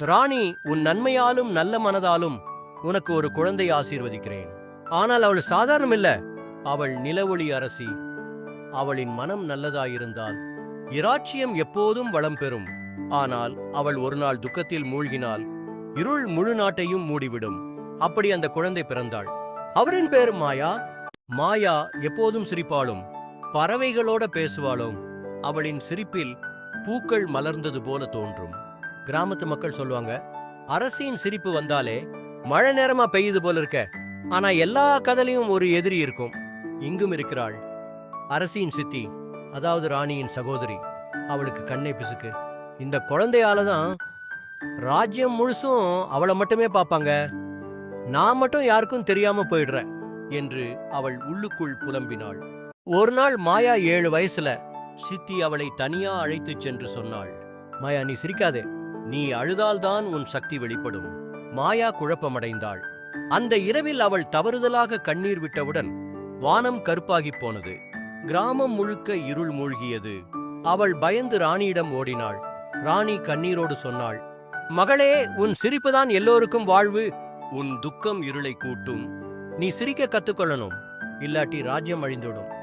ராணி உன் நன்மையாலும் நல்ல மனதாலும் உனக்கு ஒரு குழந்தை ஆசீர்வதிக்கிறேன். ஆனால் அவள் சாதாரணம் இல்ல அவள் நிலவொளி அரசி. அவளின் மனம் நல்லதாயிருந்தால் இராச்சியம் எப்போதும் வளம் பெறும். ஆனால் அவள் ஒரு நாள் துக்கத்தில் மூழ்கினால் இருள் முழு நாட்டையும் மூடிவிடும். அப்படி அந்த குழந்தை பிறந்தாள். அவரின் பேர் மாயா. மாயா எப்போதும் சிரிப்பாளும். பறவைகளோட பேசுவாளும். அவளின் சிரிப்பில் பூக்கள் மலர்ந்தது போல தோன்றும். கிராமத்து மக்கள் சொல்லுவாங்க அரசியின் சிரிப்பு வந்தாலே மழை நேரமா பெய்யுது போல இருக்க. ஆனா எல்லா கதலையும் ஒரு எதிரி இருக்கும். இங்கும் இருக்கிறாள் அரசியின் சித்தி அதாவது ராணியின் சகோதரி. அவளுக்கு கண்ணை பிசுக்கு. இந்த குழந்தையால தான் ராஜ்யம் முழுசும் அவளை மட்டுமே பார்ப்பாங்க. நான் மட்டும் யாருக்கும் தெரியாம போயிடுறேன் என்று அவள் உள்ளுக்குள் புலம்பினாள். ஒரு நாள் மாயா ஏழு வயசுல சித்தி அவளை தனியா அழைத்துச் சென்று சொன்னாள் மாயா நீ சிரிக்காதே. நீ அழுதால்தான் உன் சக்தி வெளிப்படும். மாயா குழப்பமடைந்தாள். அந்த இரவில் அவள் தவறுதலாக கண்ணீர் விட்டவுடன் வானம் கருப்பாகிப் போனது. கிராமம் முழுக்க இருள் மூழ்கியது. அவள் பயந்து ராணியிடம் ஓடினாள். ராணி கண்ணீரோடு சொன்னாள் மகளே உன் சிரிப்புதான் எல்லோருக்கும் வாழ்வு. உன் துக்கம் இருளை கூட்டும். நீ சிரிக்க கத்துக்கொள்ளணும். இல்லாட்டி ராஜ்யம் அழிந்துடும்